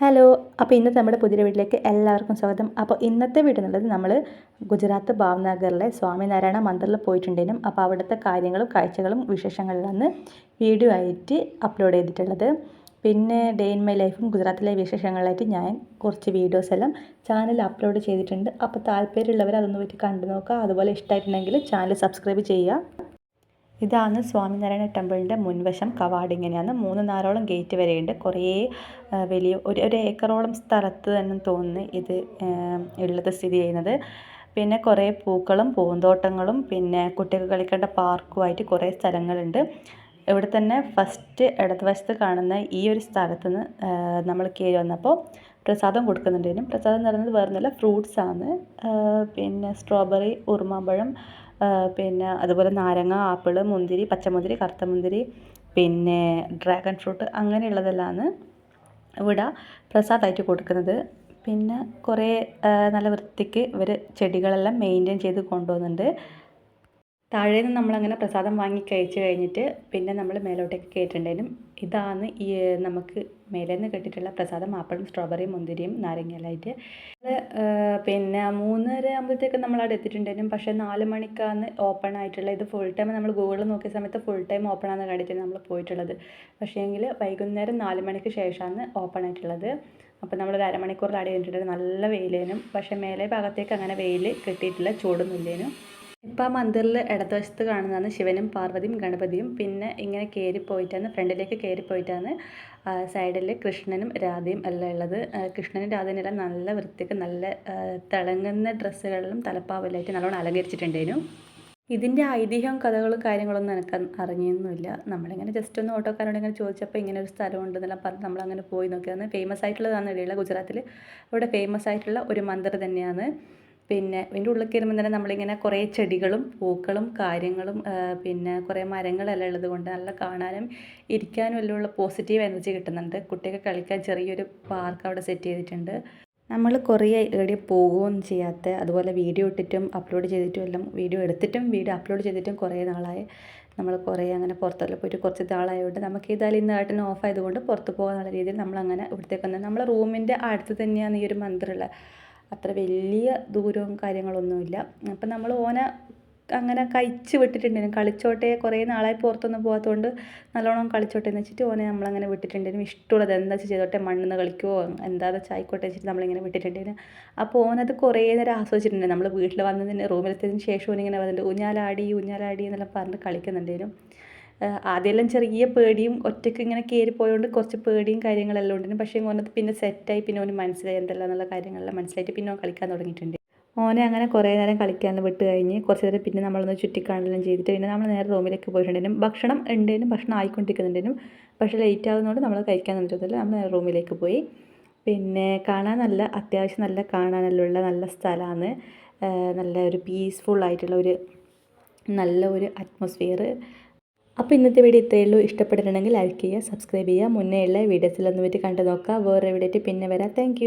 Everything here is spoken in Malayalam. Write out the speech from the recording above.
ഹലോ അപ്പോൾ ഇന്നത്തെ നമ്മുടെ പുതിയ വീട്ടിലേക്ക് എല്ലാവർക്കും സ്വാഗതം. അപ്പോൾ ഇന്നത്തെ വീട് എന്നുള്ളത് നമ്മൾ ഗുജറാത്ത് ഭാവ്നഗറിലെ സ്വാമിനാരായണ മന്ദിറിൽ പോയിട്ടുണ്ടേനും. അപ്പോൾ അവിടുത്തെ കാര്യങ്ങളും കാഴ്ചകളും വിശേഷങ്ങളിലാണ് വീഡിയോ ആയിട്ട് അപ്ലോഡ് ചെയ്തിട്ടുള്ളത്. പിന്നെ ഡേ ഇൻ മൈ ലൈഫും ഗുജറാത്തിലെ വിശേഷങ്ങളായിട്ട് ഞാൻ കുറച്ച് വീഡിയോസ് എല്ലാം ചാനൽ അപ്ലോഡ് ചെയ്തിട്ടുണ്ട്. അപ്പോൾ താല്പര്യമുള്ളവർ അതൊന്ന് പോയിട്ട് കണ്ടു നോക്കുക. അതുപോലെ ഇഷ്ടമായിട്ടുണ്ടെങ്കിൽ ചാനൽ സബ്സ്ക്രൈബ് ചെയ്യുക. ഇതാണ് സ്വാമിനാരായണ ടെമ്പിളിന്റെ മുൻവശം. കവാട് ഇങ്ങനെയാണ്. മൂന്ന് നാലോളം ഗേറ്റ് വരെയുണ്ട്. കുറേ വലിയ ഒരു ഒരു ഏക്കറോളം സ്ഥലത്ത് തന്നെ തോന്നുന്നു ഇത് ഉള്ളത് സ്ഥിതി ചെയ്യുന്നത്. പിന്നെ കുറേ പൂക്കളും പൂന്തോട്ടങ്ങളും പിന്നെ കുട്ടികൾക്ക് കളിക്കേണ്ട പാർക്കുമായിട്ട് കുറേ സ്ഥലങ്ങളുണ്ട്. ഇവിടെ തന്നെ ഫസ്റ്റ് ഇടതുവശത്ത് കാണുന്ന ഈ ഒരു സ്ഥലത്ത് നിന്ന് നമ്മൾ കയറി വന്നപ്പോൾ പ്രസാദം കൊടുക്കുന്നുണ്ടായിരുന്നു. പ്രസാദം എന്ന് പറയുന്നത് നല്ല ഫ്രൂട്ട്സ് ആണ് പിന്നെ സ്ട്രോബെറി ഉറുമാമ്പഴം പിന്നെ അതുപോലെ നാരങ്ങ ആപ്പിൾ മുന്തിരി പച്ചമുന്തിരി കറുത്ത മുന്തിരി പിന്നെ ഡ്രാഗൺ ഫ്രൂട്ട് അങ്ങനെയുള്ളതെല്ലാമാണ് ഇവിടെ പ്രസാദമായിട്ട് കൊടുക്കുന്നത്. പിന്നെ കുറേ നല്ല വൃത്തിക്ക് ഇവർ ചെടികളെല്ലാം മെയിന്റെയിൻ ചെയ്ത് കൊണ്ടുപോകുന്നുണ്ട് താഴെ നിന്ന് നമ്മളങ്ങനെ പ്രസാദം വാങ്ങി കഴിച്ച് കഴിഞ്ഞിട്ട് പിന്നെ നമ്മൾ മേലോട്ടേക്ക് കയറ്റിട്ടുണ്ടായിരുന്നു ഇതാണ് ഈ നമുക്ക് മേലെ നിന്ന് കിട്ടിയിട്ടുള്ള പ്രസാദം ആപ്പിളും സ്ട്രോബെറിയും മുന്തിരിയും നാരങ്ങയിലായിട്ട് പിന്നെ മൂന്നര ആകുമ്പോഴത്തേക്ക് നമ്മൾ അവിടെ എത്തിയിട്ടുണ്ടായിരുന്നു പക്ഷേ നാല് മണിക്കാണ് ഓപ്പൺ ആയിട്ടുള്ള ഇത് ഫുൾ ടൈം നമ്മൾ ഗൂഗിളിൽ നോക്കിയ സമയത്ത് ഫുൾ ടൈം ഓപ്പൺ ആണെന്ന് കണ്ടിട്ടാണ് നമ്മൾ പോയിട്ടുള്ളത്. പക്ഷേ എങ്കിൽ വൈകുന്നേരം നാല് മണിക്ക് ശേഷമാണ് ഓപ്പൺ ആയിട്ടുള്ളത്. അപ്പോൾ നമ്മളൊരു അരമണിക്കൂറിൽ അവിടെ കഴിഞ്ഞിട്ടുണ്ടായിരുന്നു നല്ല വെയിലേനും പക്ഷേ മേലെ ഭാഗത്തേക്ക് അങ്ങനെ വെയിൽ കിട്ടിയിട്ടില്ല ചൂടൊന്നുമില്ലേനും. ഇപ്പം ആ മന്ദിറിൽ ഇടതുവശത്ത് കാണുന്നതാണ് ശിവനും പാർവതിയും ഗണപതിയും. പിന്നെ ഇങ്ങനെ കയറി പോയിട്ടാണ് ഫ്രണ്ടിലേക്ക് കയറി പോയിട്ടാണ് സൈഡിൽ കൃഷ്ണനും രാധയും എല്ലാം ഉള്ളത്. കൃഷ്ണനും രാധയും എല്ലാം നല്ല വൃത്തിക്ക് നല്ല തിളങ്ങുന്ന ഡ്രസ്സുകളിലും തലപ്പാവലായിട്ട് നല്ലോണം അലങ്കരിച്ചിട്ടുണ്ടായിരുന്നു. ഇതിന്റെ ഐതിഹ്യവും കഥകളും കാര്യങ്ങളൊന്നും എനിക്ക് അറിഞ്ഞൊന്നുമില്ല. നമ്മളിങ്ങനെ ജസ്റ്റ് ഒന്ന് ഓട്ടോക്കാരോട് ഇങ്ങനെ ചോദിച്ചപ്പോൾ ഇങ്ങനെ ഒരു സ്ഥലമുണ്ട് എന്നെല്ലാം പറഞ്ഞ് നമ്മളങ്ങനെ പോയി നോക്കിയാണ് ഫേമസ് ആയിട്ടുള്ളതാണ് ഇടയിലുള്ള ഗുജറാത്തിൽ ഇവിടെ ഫേമസ് ആയിട്ടുള്ള ഒരു മന്ദിർ തന്നെയാണ്. പിന്നെ ഇതിന്റെ ഉള്ളിൽ കയറുമ്പോൾ തന്നെ നമ്മളിങ്ങനെ കുറേ ചെടികളും പൂക്കളും കാര്യങ്ങളും പിന്നെ കുറേ മരങ്ങളെല്ലാം ഉള്ളത് കൊണ്ട് നല്ല കാണാനും ഇരിക്കാനും എല്ലാം ഉള്ള പോസിറ്റീവ് എനർജി കിട്ടുന്നുണ്ട്. കുട്ടികൾക്ക് കളിക്കാൻ ചെറിയൊരു പാർക്ക് അവിടെ സെറ്റ് ചെയ്തിട്ടുണ്ട്. നമ്മൾ കുറേ എവിടെ പോകുകയൊന്നും ചെയ്യാത്ത അതുപോലെ വീഡിയോ ഇട്ടിട്ടും അപ്ലോഡ് ചെയ്തിട്ടും എല്ലാം വീഡിയോ എടുത്തിട്ടും വീഡിയോ അപ്ലോഡ് ചെയ്തിട്ടും കുറേ നാളായി. നമ്മൾ കുറേ അങ്ങനെ പുറത്തെല്ലാം പോയിട്ട് കുറച്ച് നാളായതുകൊണ്ട് നമുക്ക് ഏതായാലും ഇന്ന് ഏട്ടൻ ഓഫ് ആയതുകൊണ്ട് പുറത്ത് പോകാനുള്ള രീതിയിൽ നമ്മളങ്ങനെ ഇവിടുത്തേക്ക് വന്നത് നമ്മളെ റൂമിന്റെ അടുത്ത് തന്നെയാണ് ഈ ഒരു മന്ദിറുള്ളത്. അത്ര വലിയ ദൂരവും കാര്യങ്ങളൊന്നുമില്ല. അപ്പം നമ്മൾ ഓനെ അങ്ങനെ കഴിച്ച് വിട്ടിട്ടുണ്ടായിരുന്നു കളിച്ചോട്ടെ കുറേ നാളായി പുറത്തൊന്നും പോകാത്തതുകൊണ്ട് നല്ലോണം കളിച്ചോട്ടെ എന്ന് വെച്ചിട്ട് ഓനെ നമ്മളങ്ങനെ വിട്ടിട്ടുണ്ടായിരുന്നു ഇഷ്ടമുള്ളത് എന്താ വെച്ചാൽ ചെയ്തോട്ടെ മണ്ണിന്ന് കളിക്കുമോ എന്താ വെച്ചാൽ ആയിക്കോട്ടെ വെച്ചിട്ട് നമ്മളിങ്ങനെ വിട്ടിട്ടുണ്ടായിരുന്നു അപ്പോൾ ഓനത് കുറേ നേരം ആസ്വദിച്ചിട്ടുണ്ട്. നമ്മൾ വീട്ടിൽ വന്നതിന് റൂമിലെത്തിയതിന് ശേഷം ഓനിങ്ങനെ വന്നിട്ട് ഊഞ്ഞാലാടി ഊഞ്ഞാലാടി എന്നെല്ലാം പറഞ്ഞ് കളിക്കുന്നുണ്ടായിരുന്നു ആദ്യമെല്ലാം ചെറിയ പേടിയും ഒറ്റയ്ക്ക് ഇങ്ങനെ കയറി പോയതുകൊണ്ട് കുറച്ച് പേടിയും കാര്യങ്ങളെല്ലാം ഉണ്ടായിരുന്നു പക്ഷേ ഓനത് പിന്നെ സെറ്റായി പിന്നെ ഓന് മനസ്സിലായി എന്തെല്ലാം എന്നുള്ള കാര്യങ്ങളെല്ലാം മനസ്സിലായിട്ട് പിന്നെ ഓൻ കളിക്കാൻ തുടങ്ങിയിട്ടുണ്ട്. ഓനെ അങ്ങനെ കുറേ നേരം കളിക്കാൻ വിട്ട് കഴിഞ്ഞ് കുറച്ച് നേരം പിന്നെ നമ്മളൊന്ന് ചുറ്റിക്കാണെല്ലാം ചെയ്തിട്ട് പിന്നെ നമ്മൾ നേരെ റൂമിലേക്ക് പോയിട്ടുണ്ടായിരുന്നു ഭക്ഷണം ഉണ്ടേനും ഭക്ഷണം ആയിക്കൊണ്ടിരിക്കുന്നുണ്ടേനും പക്ഷേ ലേറ്റ് ആകുന്നതുകൊണ്ട് നമ്മൾ കഴിക്കാൻ നിന്നിട്ടില്ല നമ്മൾ നേരെ റൂമിലേക്ക് പോയി. പിന്നെ കാണാൻ നല്ല അത്യാവശ്യം നല്ല കാണാനെല്ലാം നല്ല സ്ഥലമാണ്. നല്ല ഒരു പീസ്ഫുൾ ആയിട്ടുള്ള ഒരു നല്ല ഒരു അറ്റ്മോസ്ഫിയർ അപ്പോൾ ഇന്നത്തെ വീഡിയോ ഇത്രയേ ഉള്ളൂ. ഇഷ്ടപ്പെട്ടിട്ടുണ്ടെങ്കിൽ ലൈക്ക് ചെയ്യുക സബ്സ്ക്രൈബ് ചെയ്യുക. മുന്നേ ഉള്ള വീഡിയോസിലൊന്നും പറ്റി കണ്ടു നോക്കുക. വേറെ വീഡിയോ പിന്നെ വരാം. താങ്ക്